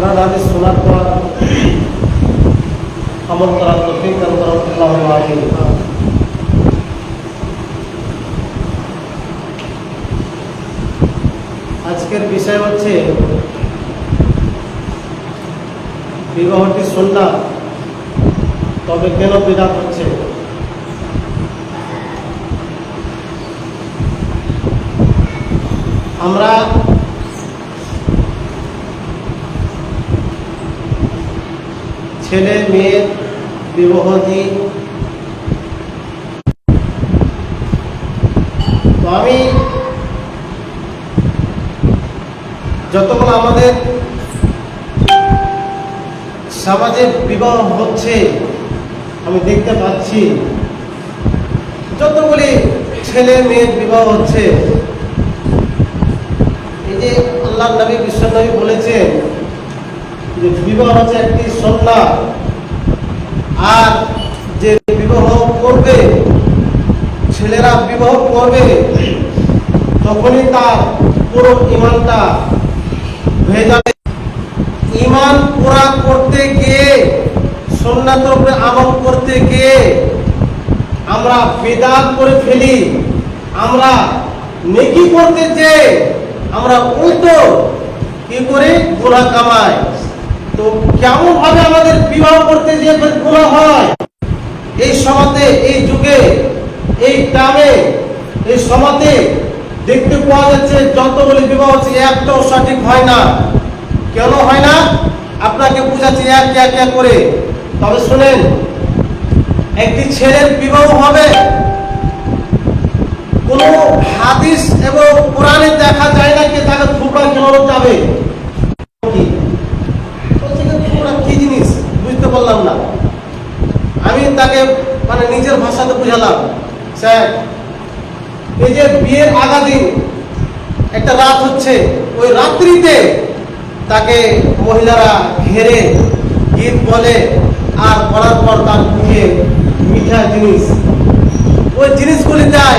হাদিস শোনার পর আমল করার তৌফিক দান করুন আল্লাহুম্মা আমিন। আজকের বিষয় হচ্ছে বিবাহটি সন্ধ্যা তবে কেন বিরাট হচ্ছে আমরা ছেলে মেয়ের বিবাহ দিই তো আমি যতগুলো আমাদের সমাজে বিবাহ হচ্ছে, আমি দেখতে পাচ্ছি, যতগুলি ছেলে মেয়ের বিবাহ হচ্ছে, এই যে আল্লাহ নবী, বিশ্ব নবী বলেছেন যে বিবাহ হচ্ছে একটি সন্ধ্যা, আর যে বিবাহ করবে, ছেলেরা বিবাহ করবে, তখনই তার পুরো ইমানটা হয়ে যাবে। ইমান পুরা করতে গিয়ে সন্ন্যাতের উপরে আমল করতে গিয়ে আমরা বেদাত করে ফেলি, আমরা নেকি করতে যে আমরা উল্টো কি করে? গুণা কামাই। তো কেমন ভাবে আমাদের বিবাহ করতে যে গুণা হয়? এই সমাজে এই যুগে, এই গ্রামে এই সমাজে দেখতে পাওয়া যাচ্ছে যতগুলি বিবাহ হচ্ছে, একটাও সঠিক হয় না। কেন হয় না? আপনাকে বুঝাচ্ছি এক এক এক করে। তবে শুনেন, একটি ছেলের বিবাহ হবে। কোন হাদিস এবং কোরআনে দেখা যায় না কে তাকে থুবড়া কেন যাবে কি বলছে যে থুবড়া কি জিনিস পারলাম না। আমি তাকে মানে নিজের ভাষাতে বুঝালাম, স্যার, এই যে বিয়ের আগা দিন একটা রাত হচ্ছে, ওই রাত্রিতে তাকে মহিলারা ঘেরে গীত বলে আর বলার পর তার মুখে মিঠা জিনিস। ওই জিনিসগুলি দেয়।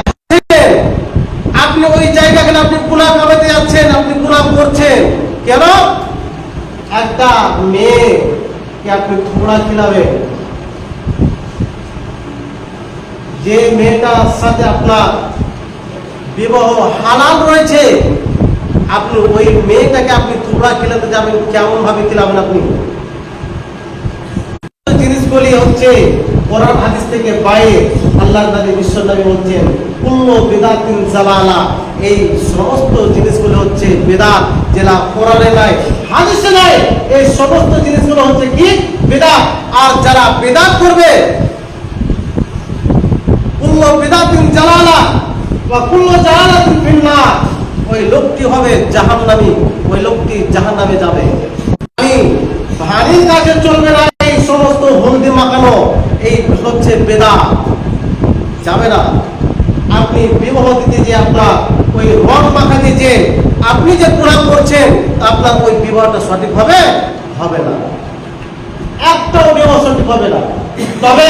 আপনি ওই জায়গা আপনি গুণা কামাতে যাচ্ছেন, আপনি গুণা করছেন। কেন? একটা থোড়া খিলাবেন যে মেয়েটার সাথে আপনার বিবাহ রয়েছে আপনি ওই মেয়েটাকে আপনি খেলাতে যাবেন কেমন ভাবে খেলাবেন আপনি জিনিসগুলি হচ্ছে কোরআন হাদিস থেকে বাইরে আল্লাহ নবী বিশ্ব নবী বলছেন কুল্লু বিদাতিন জালালা এই সমস্ত জিনিসগুলো হচ্ছে বেদাত যেটা কোরআনে নাই হাদিসে নাই এই সমস্ত জিনিসগুলো হচ্ছে কি? বেদাত। আর যারা বেদাত করবে, কুল্লু বিদাতিন জালালা বা কুল্লু জালালাতিন ফিন্নার। ওই লোকটি হবে জাহান্নামী। ওই লোকটি জাহান্নামে যাবে। আমি ভারী কাজে চলবে না। এই সমস্ত হলদি মাখানো, এই হচ্ছে বেদা যাবে না। আপনি বিবাহ দিতে যে আপনার ওই রং মাখাতে যে আপনি যে প্রণাম করছেন, আপনার ওই বিবাহটা সঠিক হবে? হবে না। একটাও বিবাহ সঠিক হবে না। তবে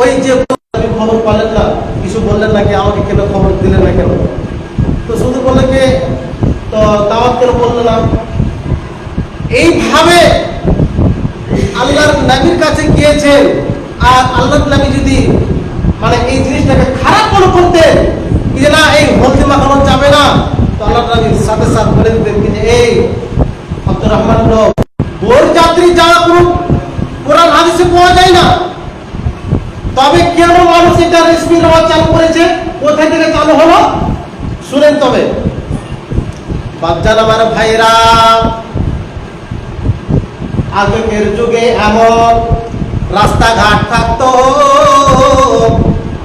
ওই যে খবর পালেন না, কিছু বললেন নাকি আমাকে কেন খবর দিলেন না কেন? তো শুধু বললেন যে তো দাওয়াত কেন বললেন না? এইভাবে আল্লাহর নবীর কাছে গিয়েছেন, আর আল্লাহর নবী যদি মানে এই জিনিসটাকে খারাপ মনে করতেন যে না, এই হলদি মাখানো যাবে না, তো আল্লাহ নবীর সাথে সাথে বলে দিতেন যে, এই আব্দুর রহমান বোর যাত্রী যাওয়া কোনো কোরআন হাদিসে পাওয়া যায় না, তবে কেন মানুষ এটা রেশমি নেওয়া চালু করেছে? কোথা থেকে চালু হলো? শুনেন তবে। বাচ্চার, আমার ভাইরা আগের যুগে এমন রাস্তাঘাট থাকতো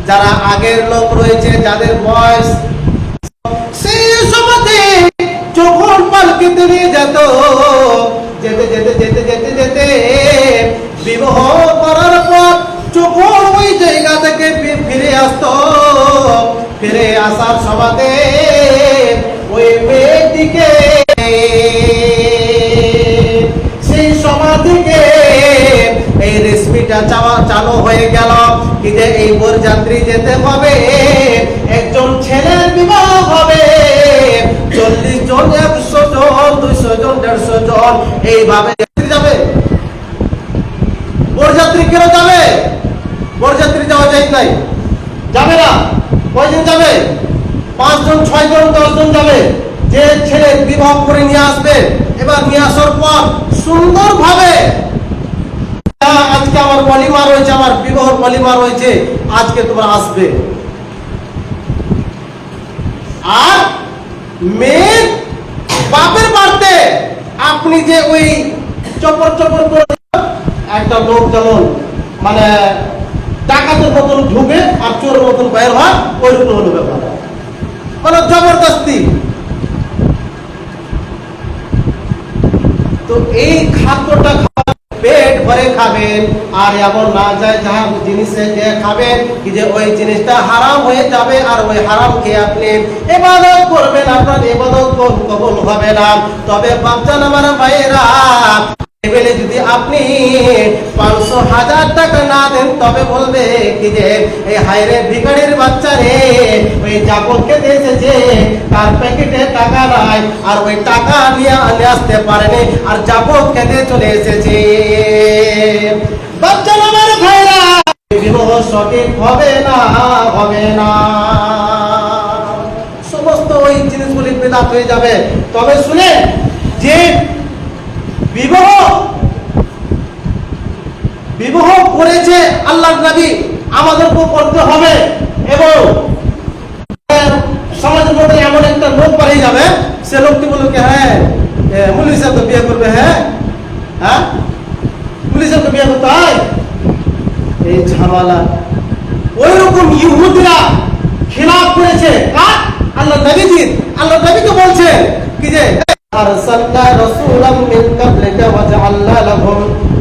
যারা আগের লোক রয়েছে, যাদের বয়স সেই যেত, যেতে যেতে যেতে যেতে যেতে বিবাহ করার পর ওই জায়গা থেকে ফিরে ফিরে আসার ওই সেই সময় এই রেসিপিটা চাওয়া, চালু হয়ে গেল। বরযাত্রী যেতে হবে একজন ছেলের বিবাহ হবে। চল্লিশ জন একশো জন দুইশো জন যখন এইভাবে যাবে। বরযাত্রী কেন যাবে? বরযাত্রী যাওয়া যায় নাই। যাবে না। কয়জন যাবে? পাঁচজন ছয়জন দশজন যাবে। যে ছেলে বিবাহ করে নিয়ে আসবে এবার নিয়ে আসার পর সুন্দরভাবে "হ্যাঁ, আজকে আমার পলিমা রয়েছে আমার বিবাহ পলিমা রয়েছে আজকে তোমরা আসবে। আর মেয়ের বাপের বাড়তে আপনি যে ওই চপর চপর একটা লোক যেমন মানে ডাকাতের মতন ঢুকে আর চোরের মতন বের হয়, ওইরকম হলো ব্যাপার। মানে জবরদস্তি। তো এই খাদ্যটা ভরে খাবেন। আর এমন না যায় যাহা জিনিসে খাবেন যে ওই জিনিসটা হারাম হয়ে যাবে আর ওই হারাম খেয়ে আপনি এবাদত করবেন। আপনার এবাদত কবুল হবে না। তবে বাচ্চা আমার ভাইয়েরা যদি আপনি পাঁচশো হাজার টাকা না দেন, তবে বলবে কি যে এই হাইরে ভিখারির বাচ্চা রে, ওই জাপন খেতে এসেছে তার প্যাকেটে টাকা নাই, আর ওই টাকা নিয়ে আনে আসতে পারেনি, আর জাপন খেতে চলে এসেছে। বাচ্চা আমার ভাইরা, বিবাহ সঠিক হবে না হবে না। সমস্ত ওই জিনিসগুলি বেদাত হয়ে যাবে। তবে শুনে, যে বিবাহ বিবাহ করেছে আল্লাহ নবী আমাদেরকে করতে হবে এবং সমাজের মধ্যে এমন একটা লোক পালিয়ে যাবে, সে লোকটি বলবে কি হ্যাঁ মুলি সাহেব তো বিয়ে করবে হ্যাঁ হ্যাঁ মুলি সাহেব তো বিয়ে করতে হয় এই ঝামেলা। ওই রকম ইহুদিরা খিলাফ করেছে। কার? আল্লাহ নবীজির। আল্লাহ নবীকে বলছে কি যে أرسلنا رسولا من قبلك وجعلنا لهم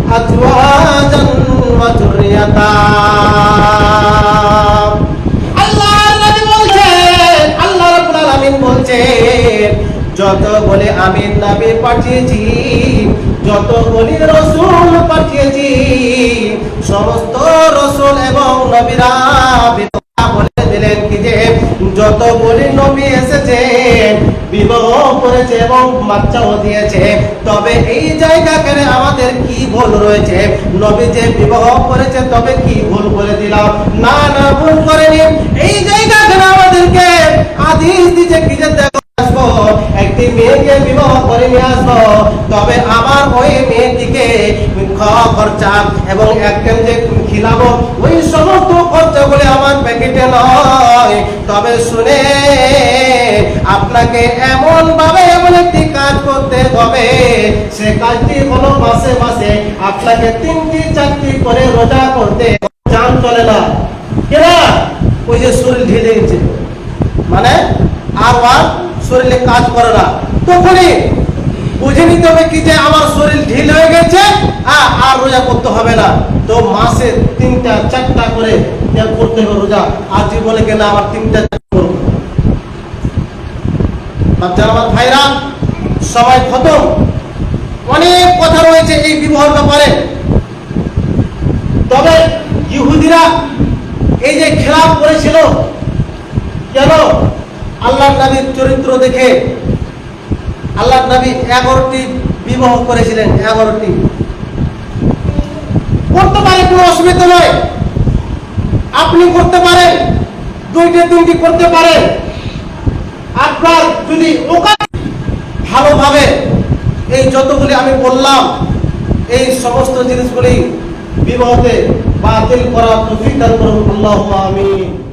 أزواجا وذرية আল্লাহ নবী বলছেন আল্লাহ রাব্বুল আলামিন বলছেন যত বলে আমি নবী পাঠিয়েছি যত বলি রসুল পাঠিয়েছি সমস্ত রসুল এবং নবীরা বিধবা বলে দিলেন কি যে যত বলি নবী এসেছে বিবাহ করেছে এবং বাচ্চাও দিয়েছে। তবে এই জায়গাখানে আমাদের কি ভুল রয়েছে? নবী যে বিবাহ করেছে, তবে কি ভুল করে দিলাম? না না, ভুল করেনি। এই জায়গাখানে আমাদেরকে আদেশ দিচ্ছে কি যে দেখো, আসব আমার ওই মেয়েটিকে খরচা এবং আমার প্যাকেটে নয়। তবে শুনে আপনাকে এমন ভাবে এমন একটি কাজ করতে হবে। সে কাজটি হলো মাসে মাসে আপনাকে তিনটি, চারটি করে রোজা করতে। চান চলে না। কেনা ওই যে শরীর ঢিলে গেছে মানে আর আর শরীরে কাজ করে না। তখনই বুঝে নিতে হবে কি যে আমার শরীর ঢিল হয়ে গেছে আর রোজা করতে হবে না। তো মাসে তিনটা, চারটা করে করতে হবে রোজা। আর বলে কেনা আমার তিনটা ভাইরা, সবাই খতম। অনেক কথা রয়েছে এই বিবাহের ব্যাপারে। তবে ইহুদিরা এই যে খেলাপ করেছিল, কেন আল্লাহ নবীর চরিত্র দেখে আল্লাহ নবী এগারোটি বিবাহ করেছিলেন, এগারোটি। করতে পারে কোনো অসুবিধা নয়। আপনি করতে পারেন, দুইটি, তিনটি করতে পারেন। আপনার যদি ভালোভাবে এই যতগুলি আমি বললাম, এই সমস্ত জিনিসগুলি বিবাহতে বাতিল করা তফিক দান করুন। আল্লাহ আমিন।